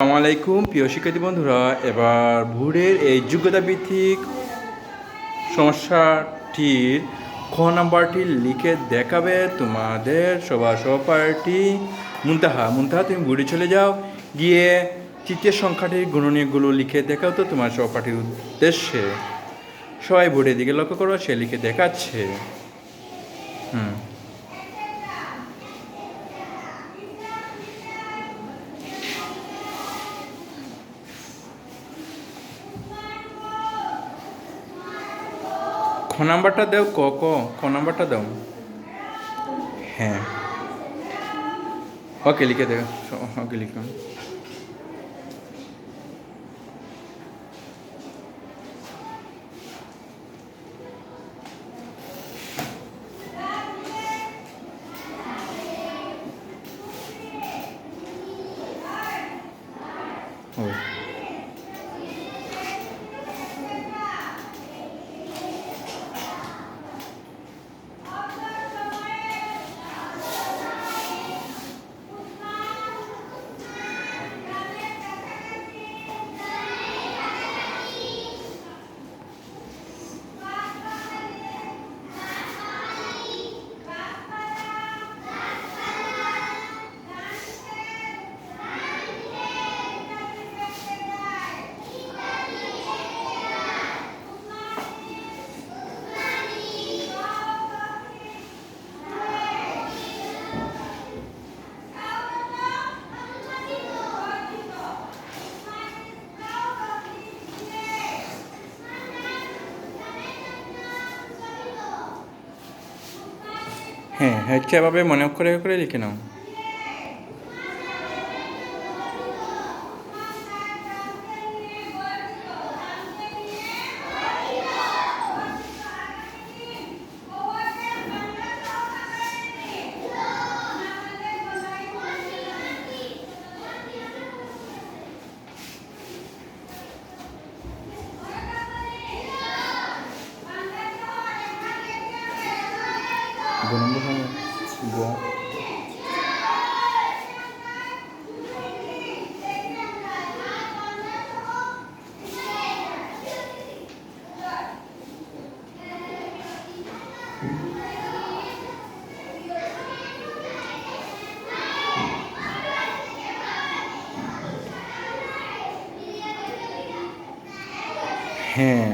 আসসালামু আলাইকুম, প্রিয় শিক্ষার্থী বন্ধুরা, এবার ভুরের এই যোগ্যতা ভিত্তিক সমস্যাটির খ নাম্বারটি লিখে দেখাবে তোমাদের সবার সহপাঠী মুনতাহা। মুনতাহা, তুমি বুড়ি চলে যাও, গিয়ে তৃতীয় সংখ্যাটির গুণনীয়কগুলো লিখে দেখাও তো তোমার সহপাঠীর উদ্দেশ্যে। সবাই বোর্ডের দিকে লক্ষ্য করো, সে লিখে দেখাচ্ছে। হুম। নাম্বারটা দেও ক ক খ নাম্বারটা দাও। হ্যাঁ। ওকে লিখে দেও ওকে লিখো হ্যাঁ হচ্ছে এভাবে মনে করে করে লিখে নাও গুণম্বর হবে গ হ্যাঁ।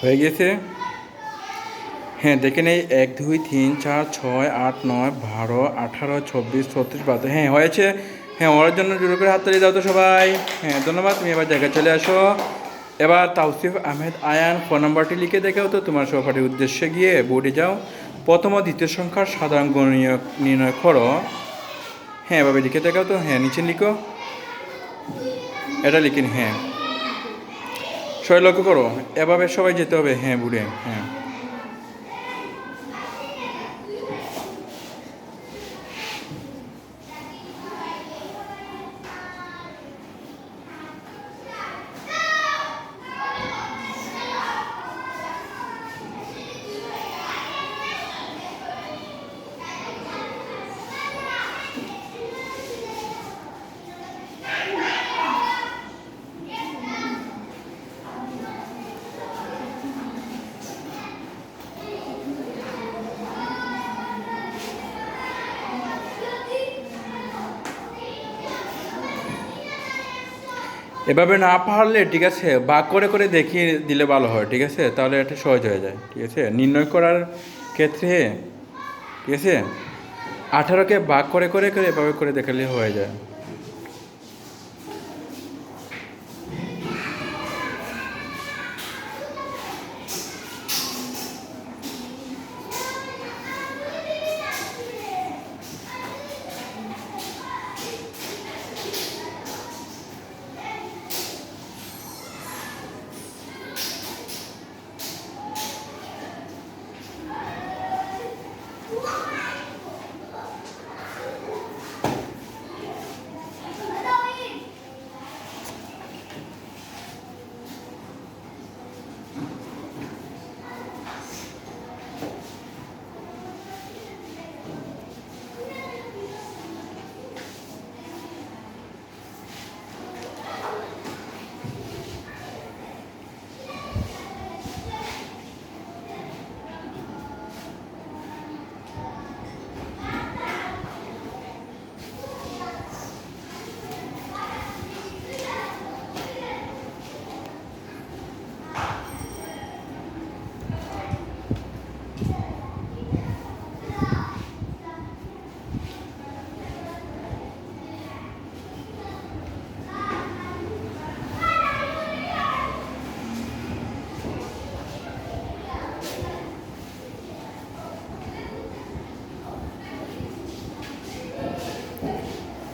হয়ে গেছে? হ্যাঁ দেখে নেই। এক, দুই, তিন, চার, ছয়, আট, নয়, বারো, আঠারো, চব্বিশ, ছত্রিশ বারো হ্যাঁ হয়েছে। হ্যাঁ ওর জন্য জোর করে হাত তালি দাও তো সবাই। হ্যাঁ ধন্যবাদ। তুমি এবার জায়গায় চলে আসো। এবার তাওসিফ আহমেদ আয়ান, ফোন নাম্বারটি লিখে দেখাও তো তোমার সহপাঠীর উদ্দেশ্যে গিয়ে। বোর্ডে যাও। প্রথম ও দ্বিতীয় সংখ্যার সাধারণ গণনীয় নির্ণয় করো। হ্যাঁ এভাবে লিখে থাকা তো। হ্যাঁ নিচে লিখো। এটা লিখিন হ্যাঁ। সবাই লক্ষ্য করো, এভাবে সবাই যেতে হবে। হ্যাঁ বুড়ে হ্যাঁ। এভাবে না পারলে, ঠিক আছে ভাগ করে করে দেখিয়ে দিলে ভালো হয়, ঠিক আছে? তাহলে এটা সহজ হয়ে যায়, ঠিক আছে? নির্ণয় করার ক্ষেত্রে, ঠিক আছে? আঠারোকে ভাগ করে করে করে এভাবে করে দেখালে হয়ে যায়।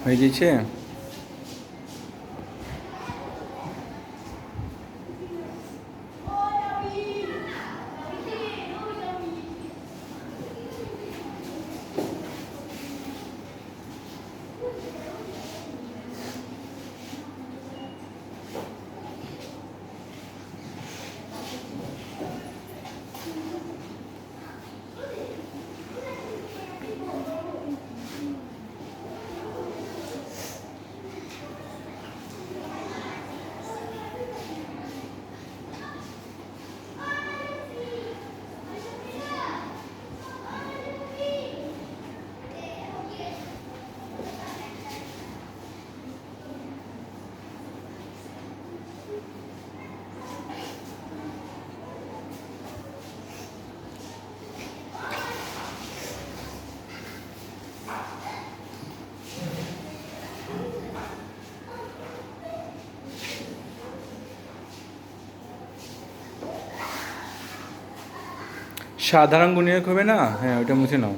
হয়ে গেছে সাধারণ গুণিয়ক হবে না? হ্যাঁ ওইটা মুছে নাও।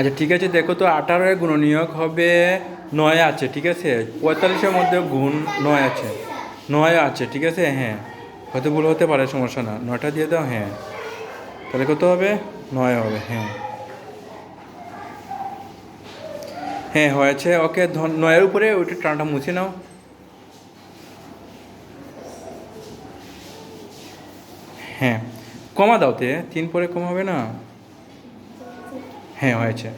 আচ্ছা ঠিক আছে, দেখো তো আঠারোয় গুণনীয়ক হবে নয় আছে, ঠিক আছে? পঁয়তাল্লিশের মধ্যে গুণ নয় আছে। নয় আছে, ঠিক আছে? হ্যাঁ। হয়তো ভুল হতে পারে, সমস্যা না। নয়টা দিয়ে দাও হ্যাঁ। তাহলে কত হবে? নয় হবে হ্যাঁ। হ্যাঁ হয়েছে, ওকে নয়ের উপরে ওইটা টানটা মুছে নাও। হ্যাঁ। কমা দাও তে, তিন পরে কমাবে না? হ্যাঁ হয়েছে।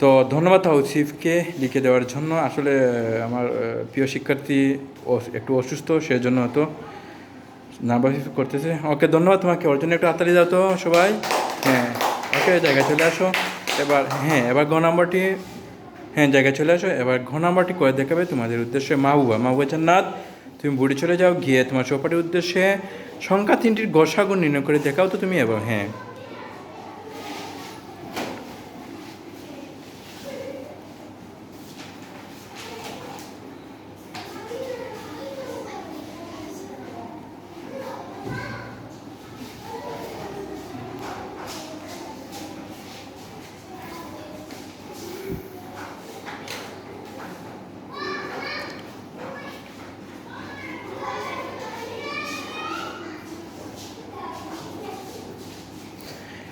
তো ধন্যবাদ হাউসিফকে লিখে দেওয়ার জন্য। আসলে, আমার প্রিয় শিক্ষার্থী একটু অসুস্থ, সেজন্য তো নার্ভাস করতেছে। ওকে, ধন্যবাদ তোমাকে। ওর জন্য একটু হাতালি দাও তো সবাই। হ্যাঁ ওকে, জায়গায় চলে আসো। এবার হ্যাঁ এবার ঘ নাম্বারটি হ্যাঁ জায়গায় চলে আসো। এবার ঘ নাম্বারটি করে দেখাবে তোমাদের উদ্দেশ্যে মাহুয়া মাহুয়া জান্নাত, তুমি বুড়ি চলে যাও, গিয়ে তোমার চৌপাটির উদ্দেশ্যে সংখ্যা তিনটির গসাগুণ নির্ণয় করে দেখাও তো তুমি এবার হ্যাঁ।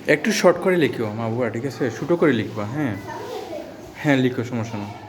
একটু শর্ট করে লিখিও, মাবুয়া, ঠিক আছে? ছোটো করে লিখবা হ্যাঁ। হ্যাঁ লিখো, সমস্যা না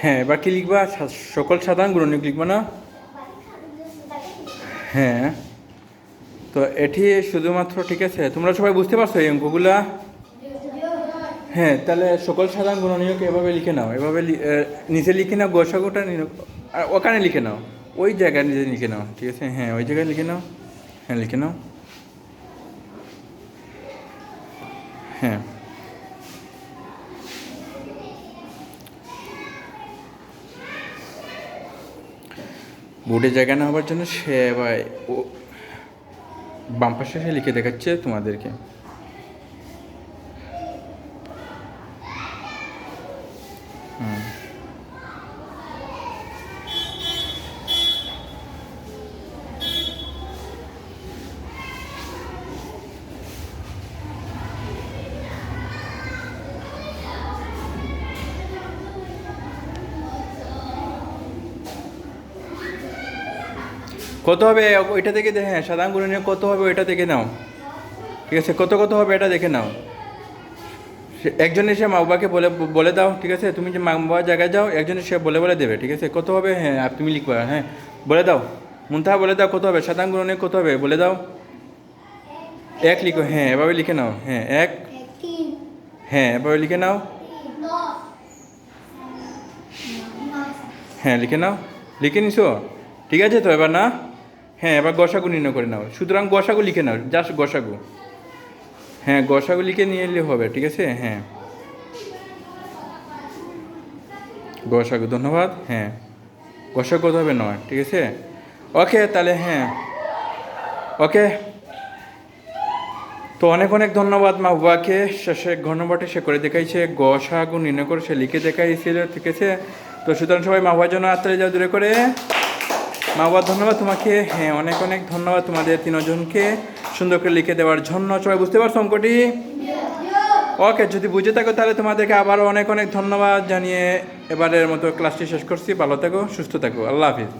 হ্যাঁ এবার কি লিখবা সকল সাধারণ গুণনীয়ক লিখবা না? হ্যাঁ। তো এটি শুধুমাত্র, ঠিক আছে, তোমরা সবাই বুঝতে পারছ এই অঙ্কগুলা? হ্যাঁ তাহলে সকল সাধারণ গুণনীয়ক এভাবে লিখে নাও, এভাবে নিচে লিখে নাও, গোসাগুটা ওখানে লিখে নাও, ওই জায়গায় নিজে লিখে নাও, ঠিক আছে? হ্যাঁ ওই জায়গায় লিখে নাও হ্যাঁ লিখে নাও। হ্যাঁ। বোর্ডে জায়গা না হওয়ার জন্য সে এবার ও পাশে সে লিখে দেখাচ্ছে তোমাদেরকে। কত হবে? ওইটা থেকে হ্যাঁ সাধারণ গুণনীয় কত হবে ওইটা থেকে নাও। ঠিক আছে, কত কত হবে এটা দেখে নাও। একজন এসে মা বাবাকে বলে বলে দাও, ঠিক আছে? তুমি যে মা বাবার জায়গায় যাও, একজন এসে বলে বলে দেবে, ঠিক আছে? কত হবে? হ্যাঁ তুমি লিখবা হ্যাঁ? বলে দাও। মুন্তাহা, বলে দাও কত হবে? সাধারণ গুণনীয় কত হবে? বলে দাও। এক লিখো হ্যাঁ এভাবে লিখে নাও হ্যাঁ এক। হ্যাঁ এভাবে লিখে নাও। হ্যাঁ লিখে নাও। লিখে নিছো? ঠিক আছে তো এবার না? হ্যাঁ এবার গসাগু নির্ণয় করে নাও। সুতরাং গসাগু লিখে নাও জাস্ট গসাগু। হ্যাঁ গসাগু লিখে নিয়ে এলে হবে, ঠিক আছে? হ্যাঁ। গসাগু, ধন্যবাদ। হ্যাঁ। গসাগু হবে নয়, ঠিক আছে? ওকে, তাহলে হ্যাঁ। ওকে। তো অনেক অনেক ধন্যবাদ মা বাবাকে। শেষে ঘনবটে সে করে দেখাইছে গ সাগু নির্ণয় করে সে লিখে দেখাইছিল, ঠিক আছে? তো সুতরাং সবাই মা বাবার জন্য আত্মারে যাও দূরে করে। মা বাবা ধন্যবাদ তোমাকে। হ্যাঁ অনেক অনেক ধন্যবাদ তোমাদের তিনজনকে। সুন্দর করে লিখে দেওয়ার জন্য। সবাই বুঝতে পারছ অঙ্কটি? ওকে যদি বুঝে থাকো তাহলে তোমাদেরকে আবারও অনেক অনেক ধন্যবাদ জানিয়ে এবারের মতো ক্লাসটি শেষ করছি। ভালো থাকো, সুস্থ থাকো। আল্লাহ হাফিজ।